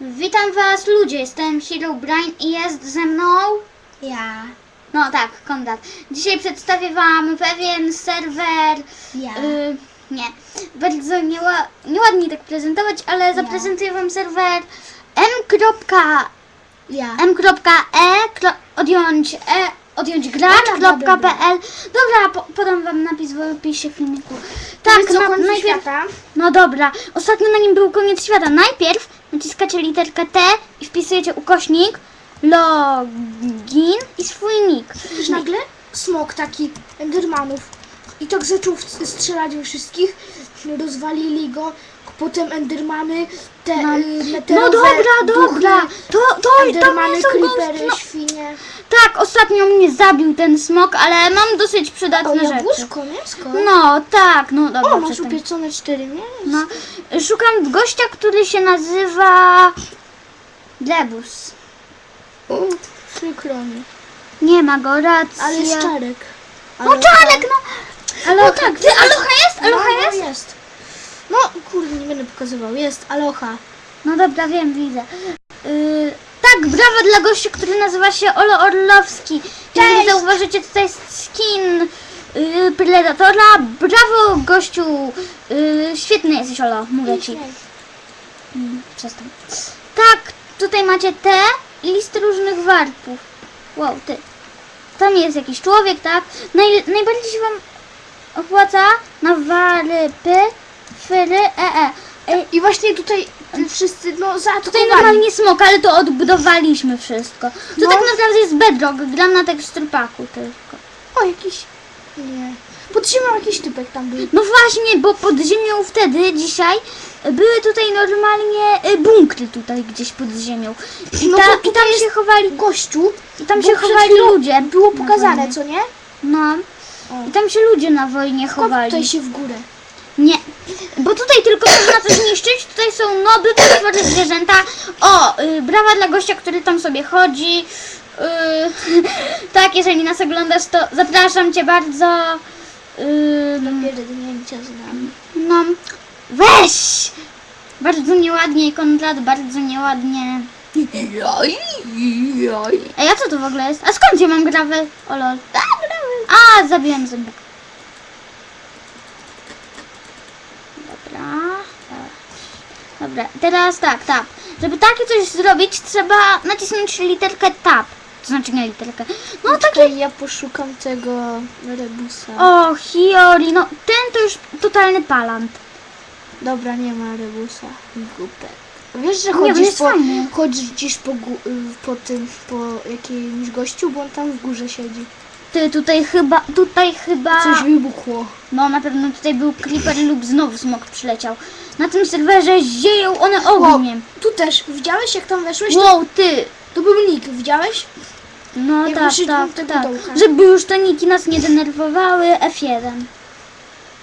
Witam was ludzie, jestem Hero Brain i jest ze mną... Ja. No tak, Konrad. Dzisiaj przedstawię wam pewien serwer... Ja. Y, nie, bardzo nieła, nieładnie tak prezentować, ale zaprezentuję wam serwer m. Ja. m.e odjąć e odjąć gracz.pl Dobra, po, podam wam napis w opisie filmiku. Tak, na, końcu najpierw świata? no dobra, ostatnio na nim był koniec świata. Najpierw naciskacie literkę T i wpisujecie ukośnik, login i swój nick. Już nagle smok taki Endermanów. I tak zaczął strzelać we wszystkich. Rozwalili go. Potem Endermany, te No. y, No dobra, duchy, dobra. To, to, to Endermany, nie są creepery, no, świnie. Tak, ostatnio mnie zabił ten smok, ale mam dosyć O, przydatne rzeczy. jabłuszko, mięsko. No, tak, no dobra. o, masz przestań. upieczone cztery mięsa. No, szukam gościa, który się nazywa Glebus. O, przykro mi. Nie ma go, racja. Ale jest czarek. No czarek, no. No tak, ty, aloha jest? Aloha no, jest? No, jest. No, kurde, nie będę pokazywał. Jest, aloha. No dobra, wiem, widzę. Yy, tak, brawa dla gościa, który nazywa się Olo Orlowski. Jeżeli Cześć! zauważycie, tutaj jest skin yy, Predatora. Brawo, gościu. Yy, świetny jesteś, Olo, mówię ci. Mm, Przestań. Tak, tutaj macie te i listę różnych warpów. Wow, ty. Tam jest jakiś człowiek, tak? Naj, najbardziej się wam opłaca na warypy, fyry, ee. E, I właśnie tutaj y, wszyscy, no, Tutaj zaatakowali. normalnie smok, ale to odbudowaliśmy wszystko. To No. tak naprawdę jest bedrock, gram na teksturpaku tylko. O, jakiś... Nie. Pod ziemią jakiś typek tam był. No właśnie, bo pod ziemią wtedy, dzisiaj, były tutaj normalnie y, bunkry tutaj gdzieś pod ziemią. I, No ta, to i tutaj tam się chowali, Gościu, i tam bo się przed chowali chwilą ludzie. było na pokazane, wojnie. co nie? No. I tam się ludzie na wojnie Skąd chowali. tutaj się w górę? Nie, bo tutaj tylko można coś niszczyć, tutaj są noby, potwory, zwierzęta. O, y, brawa dla gościa, który tam sobie chodzi. Y, tak, jeżeli nas oglądasz, to zapraszam Cię bardzo. Y, Pierdnięcia z nami. no, weź! Bardzo nieładnie, Konrad, bardzo nieładnie. Ej, a co to w ogóle jest? A skąd ja mam grawę? O lol. A, zabiłem zębek. Dobra. Dobra, teraz tak, tak. Żeby takie coś zrobić, trzeba nacisnąć literkę tab. To znaczy nie literkę. No takie... Czekaj, ja poszukam tego rebusa. O, Hiori, no ten to już totalny palant. Dobra, nie ma rebusa. Głupek. Wiesz, że Nie, chodzisz jest po, chodzisz po, po tym, po jakimś gościu, bo on tam w górze siedzi. Ty, tutaj chyba, tutaj chyba... Coś wybuchło. No na pewno tutaj był creeper lub znowu smok przyleciał. Na tym serwerze zieją one ogniem. Tu też. Widziałeś, jak tam weszłeś? To, Wow, ty! to był nick, widziałeś? No Jak tak, tak, tak. Żeby już te niki nas nie denerwowały. F1.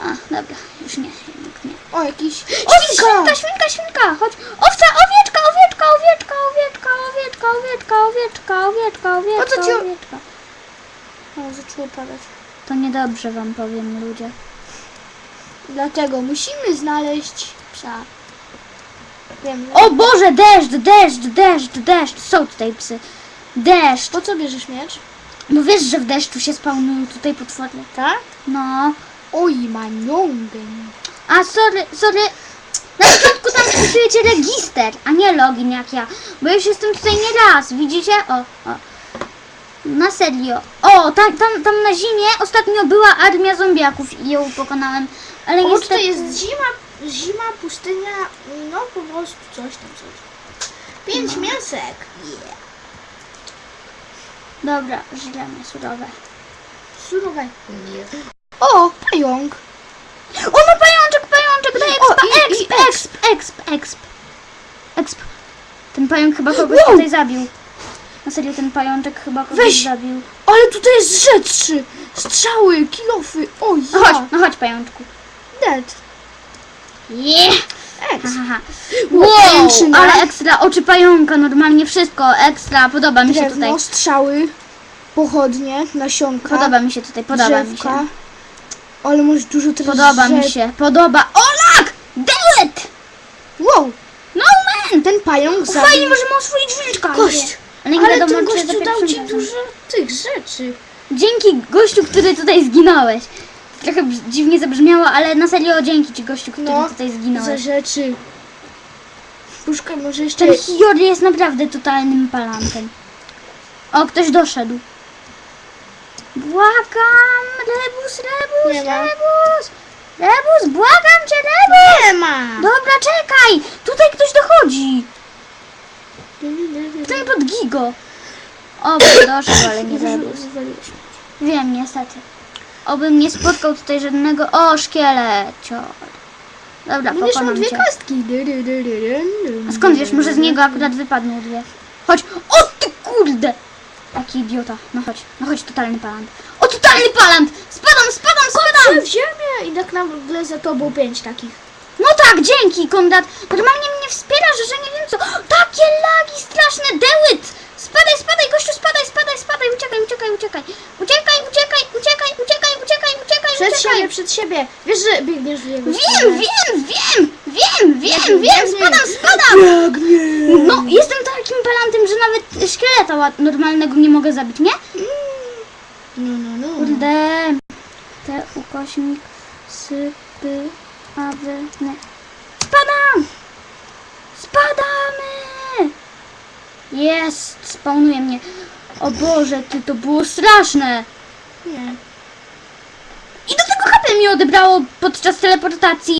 A, dobra, już nie, jednak nie. O, jakiś... O, świnka, świnka, świnka, chodź. Owca, owieczka, owieczka, owieczka, owieczka, owieczka, owieczka, owieczka, owieczka, owieczka, ci- owieczka. O, zaczęło padać. To niedobrze wam powiem, ludzie. Dlatego musimy znaleźć psa. Wiem. O Boże, deszcz, deszcz, deszcz, deszcz. Są tutaj psy. Deszcz. Po co bierzesz miecz? No wiesz, że w deszczu się spawnują tutaj potwory. Tak? No. Oj, maniągę. A sorry, sorry. Na początku tam wpisujecie register, a nie login jak ja. Bo już jestem tutaj nie raz, widzicie? O, o. Na serio. O, tam, tam, tam na zimie ostatnio była armia zombiaków i ją pokonałem. Ale O, niestety... tutaj jest zima, zima, pustynia, no po prostu coś tam, coś. Pięć mięsek. Yeah. Dobra, mnie surowe. Surowe. O, pająk. O, no pajączek, pajączek, daj exp, i exp, exp, exp, exp. Ten pająk chyba kogoś Wow. tutaj zabił. Na serio, ten pajączek chyba kogoś Weź. zabił. Ale tutaj jest rzeczy. Strzały, kilofy. O, No ja. chodź, no chodź pajączku. Dead. Yeah. Ex. Aha. Wow, pajęczyna. ale ekstra, oczy pająka, normalnie wszystko, ekstra, podoba mi się Drewno, tutaj. strzały, pochodnie, nasionka, Podoba mi się tutaj, podoba mi drzewka. się. Ale masz dużo teraz Podoba mi drzew. się, podoba. Olak! It! Wow, No man! ten, pająk zabił. Fajnie, możemy oswoić wilczka. Gość, Ale nie ale wiadomo, ten czy gościu dał pierwszym ci razem. dużo tych rzeczy. Dzięki gościu, który tutaj zginąłeś. Trochę brz- dziwnie zabrzmiało, ale na serio dzięki ci gościu, który No, tutaj Za zginąłeś. rzeczy. Puszka może jeszcze... Ten Hior jest naprawdę totalnym palantem. O, ktoś doszedł. Błagam, Rebus, Rebus, ma. Rebus. Rebus, błagam cię, Rebus. Nie ma! Dobra, czekaj. Tutaj ktoś dochodzi. Ten pod Gigo. O, doszedł, ale nie Rebus. Wiem, niestety. Obym nie spotkał tutaj żadnego... O, szkielecior. Dobra, Będziesz pokonam dwie cię. kostki. A skąd wiesz, może z niego akurat wypadną dwie. Chodź. O ty kurde! Jaki idiota. No chodź, no chodź, totalny palant. O, totalny palant! Spadam, spadam, spadam! w ziemię i tak nagle za tobą pięć takich. No tak, dzięki, Konrad. Normalnie mnie wspierasz, że nie wiem co. Takie Przed siebie. Wiesz, że biegniesz w jego Wiem, stronę. wiem, wiem, wiem, wiem, wiem, spadam, spadam! No, jestem takim palantem, że nawet szkieleta ład- normalnego nie mogę zabić, nie? No, no, no. Kurde. Te ukośnik, sypy, aby, nie. Spadam! Spadamy! Jest, spawnuje mnie. O Boże, ty, to było straszne. Nie. I do tego HP mi odebrało podczas teleportacji.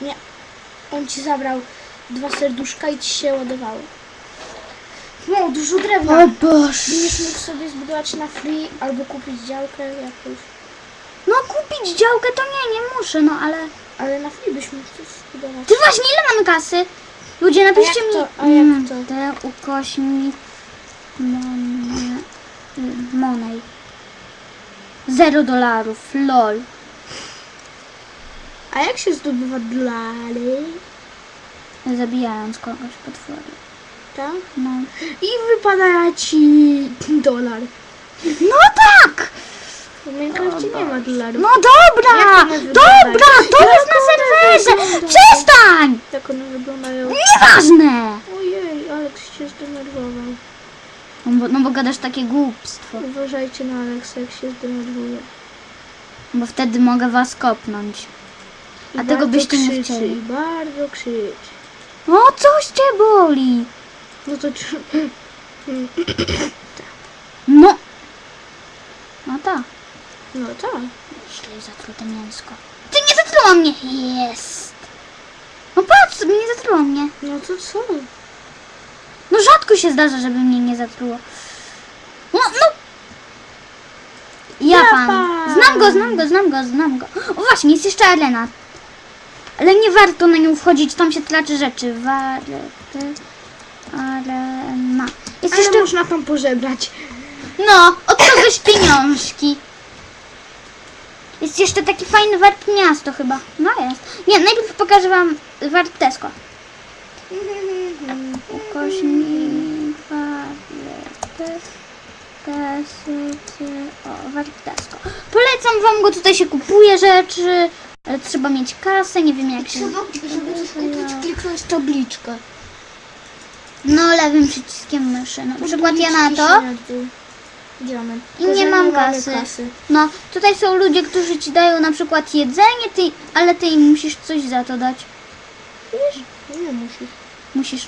Nie. On ci zabrał dwa serduszka i ci się ładowało. No, dużo drewna. O Boże. Będziesz mógł sobie zbudować na free albo kupić działkę jakąś. No kupić działkę to nie, nie muszę, no ale... Ale na free byś mógł coś zbudować. Ty właśnie, ile mamy kasy? Ludzie, napiszcie mi... to? A jak Mm, to? Te ukośnik... Mon... y, Monej. Zero dolarów, lol. A jak się zdobywa dolary? Zabijając kogoś potwory. Tak? No. I wypada ci dolar. No tak! W Minecrafcie nie ma dolarów. No dobra! Jak one wyglądają? Dobra, to jest na one serwerze! wyglądają? Przestań! Jak one wyglądają? Nieważne! Ojej, Alex się zdenerwował. No bo, no bo gadasz takie głupstwo. Uważajcie na Alexa, jak się zdenerwuje. Bo wtedy mogę was kopnąć. I A tego byście nie krzyczy, chcieli. I bardzo krzyczy. O, coś cię boli! No to ci- No! No tak. No tak. Jeśli zatrute mięsko. Ty nie zatruła mnie! Jest! No patrz, nie zatruła mnie. No to co? No rzadko się zdarza, żeby mnie nie zatruło. No, no! Japan. Znam go, znam go, znam go, znam go. O właśnie, jest jeszcze arena. Ale nie warto na nią wchodzić, tam się traci rzeczy. Warty, arena. Jest Ale jeszcze... można tam pożebrać. No, od kogoś pieniążki. Jest jeszcze taki fajny wart miasto chyba. No jest. Nie, najpierw pokażę wam wart Tesco. Ukośnik wart Tesco. O, wart Tesco. Polecam wam go, tutaj się kupuje rzeczy. Ale trzeba mieć kasę, nie wiem jak się... Trzeba, żeby coś kupić, kliknąć tabliczkę. No, lewym przyciskiem myszy. Na przykład ja na to. I nie mam kasy. No, tutaj są ludzie, którzy ci dają na przykład jedzenie, ty, ale ty im musisz coś za to dać. Wiesz? Nie musisz. Musisz.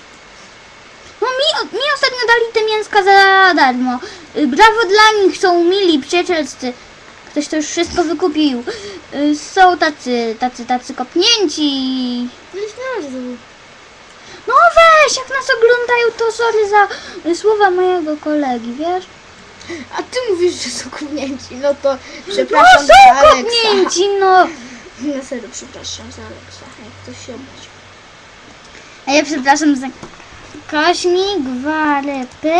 No mi, mi ostatnio dali te mięska za darmo. Y, Brawo dla nich, są mili, przyjacielscy. Ktoś to już wszystko wykupił. Y, Są tacy, tacy, tacy kopnięci. No. No weź, jak nas oglądają, to sorry za y, słowa mojego kolegi, wiesz? A ty mówisz, że są kopnięci. No to No przepraszam są za kopnięci, no. Na serio, przepraszam za Alexa. Jak ktoś się obrazi. A ja przepraszam za kośmik, warypy.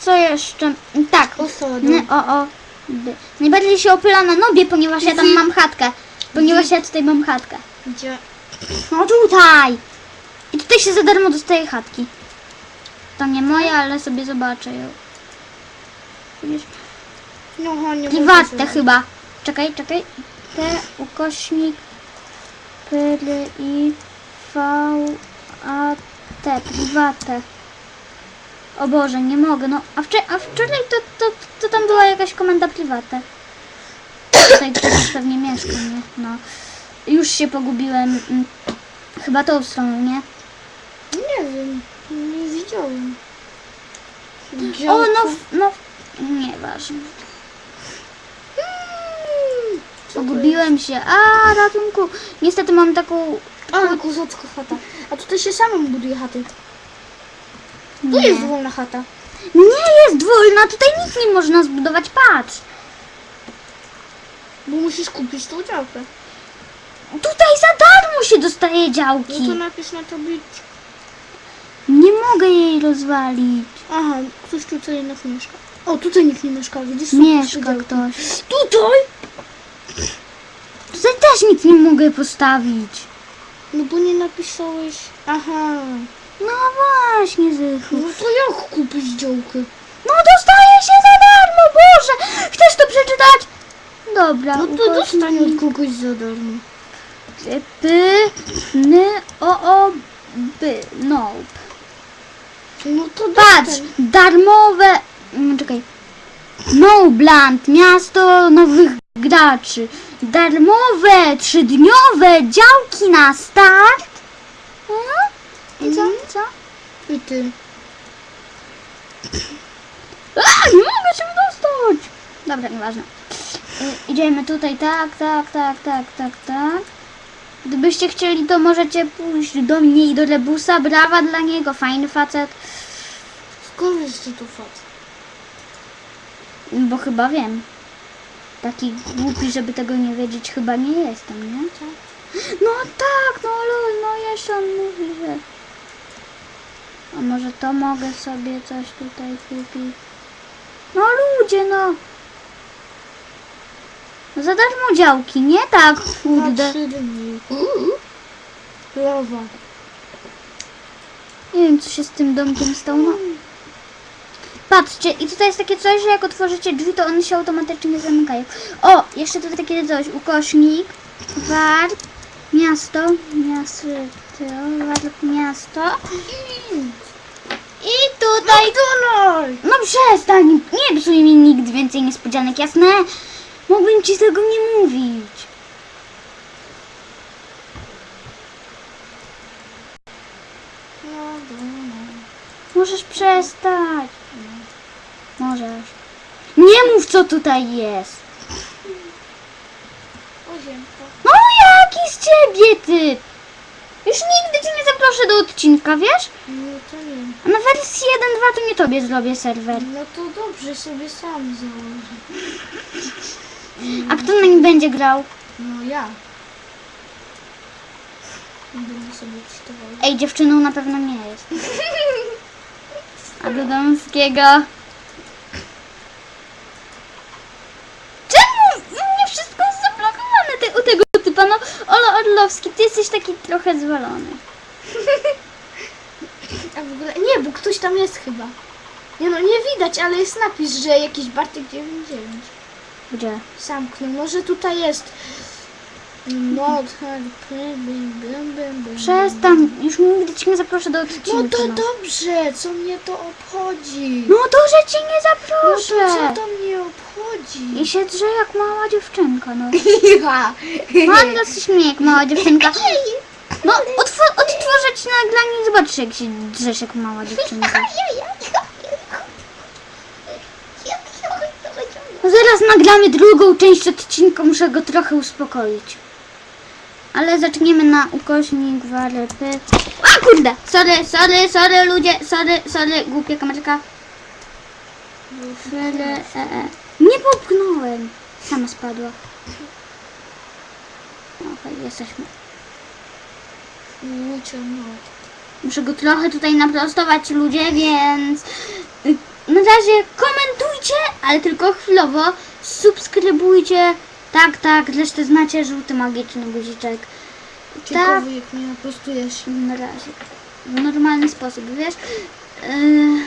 Co jeszcze? Tak. Nie, o, o. by. Najbardziej się opyla na nobie, ponieważ ja tam mam chatkę. Ponieważ ja tutaj mam chatkę. Gdzie? No tutaj! I tutaj się za darmo dostaje chatki. To nie moja, ale sobie zobaczę ją. Widzisz? No, nie Prywatne chyba. Czekaj, czekaj. T ukośnik P i V A te, prywatne. O Boże, nie mogę, no. A, wczor- a wczoraj to, to, to tam była jakaś komenda prywatna. Tutaj ktoś pewnie mieszka, nie? No. Już się pogubiłem. mm, Chyba tą stroną, nie? Nie wiem, nie widziałem. O, no, no. Nieważne. Hmm, Pogubiłem się. A, ratunku. Niestety mam taką... A, kozacka chata. A tutaj się samemu buduje chaty. Tu Nie. jest wolna chata. Nie jest wolna, tutaj nic nie można zbudować, patrz. Bo musisz kupić tą działkę. Tutaj za darmo się dostaje No działki. to napisz na tablicy. Nie mogę jej rozwalić. Aha, ktoś tutaj jednak mieszka. O, tutaj nikt nie mieszka, widzisz? Są Mieszka działki. ktoś. Tutaj? Tutaj też nic nie mogę postawić. No bo nie napisałeś. Aha. No właśnie, Zychu. No to jak kupić działkę? No dostaje się za darmo, Boże! Chcesz to przeczytać? Dobra, No to ukośnik. dostań od kogoś za darmo. P, N, O, O, B, nope. No to Patrz, dostań. darmowe. mm, Czekaj. Nobland, miasto nowych graczy. Darmowe, trzydniowe działki na start. Mhm. I co? Mhm. Co? I ty. A, nie mogę się dostać. Dobra, nieważne. Y, idziemy tutaj, tak, tak, tak, tak, tak, tak. Gdybyście chcieli, to możecie pójść do mnie i do Rebusa. Brawa dla niego, fajny facet. Skąd że to fat? Bo chyba wiem. Taki głupi, żeby tego nie wiedzieć, chyba nie jestem, nie? No tak, no lol, no jeszcze on mówi, że... A może to mogę sobie coś tutaj kupić? No ludzie, no! No Za darmo działki, nie tak, kurde. Lawa. Nie wiem, co się z tym domkiem stało, no. Patrzcie, i tutaj jest takie coś, że jak otworzycie drzwi, to one się automatycznie zamykają. O, jeszcze tutaj takie coś, ukośnik, war, miasto, miasto, war, miasto. I tutaj... McDonald's! No przestań, nie psuj mi nigdy więcej niespodzianek, jasne? Mógłbym ci tego nie mówić. Możesz przestać. Nie mów, co tutaj jest. Łazienka. No jaki z ciebie ty? Już nigdy cię nie zaproszę do odcinka, wiesz? No to nie. A na wersji 1.2 to nie tobie zrobię serwer. No to dobrze, sobie sam założę. A kto na nim będzie grał? No ja. Będę sobie. Ej, dziewczyną na pewno nie jest. A do damskiego? Czemu nie wszystko jest zablokowane te, u tego typa? No, Orlowski, ty jesteś taki trochę zwalony. A w ogóle, nie, bo ktoś tam jest chyba. Nie no, nie widać, ale jest napis, że jakiś Bartek 99. Gdzie? Zamknął, może tutaj jest. Przestań, już nigdy cię nie zaproszę do No odcinka. to dobrze, co mnie to obchodzi? No to, że cię nie No to zaproszę. co to mnie obchodzi? I się drze jak mała dziewczynka, no. Ja. Manda się śmieje jak mała dziewczynka. No, otw- odtworzę ci nagranie i zobaczysz jak się drzesz jak mała dziewczynka. No zaraz nagramy drugą część odcinka, muszę go trochę uspokoić. Ale zaczniemy na ukośnik warypy. A kurde! Sorry, sorry, sorry ludzie, sorry, sorry, głupia kamerka. Sorry, e, e. Nie popchnąłem. Sama spadła. Okej, jesteśmy. Muszę go trochę tutaj naprostować ludzie, więc y, na razie komentujcie, ale tylko chwilowo. Subskrybujcie. Tak, tak, resztę znacie, żółty magiczny guziczek. Tak, Ciekawe jak mnie naprostujesz. na razie. W normalny sposób, wiesz. Yy,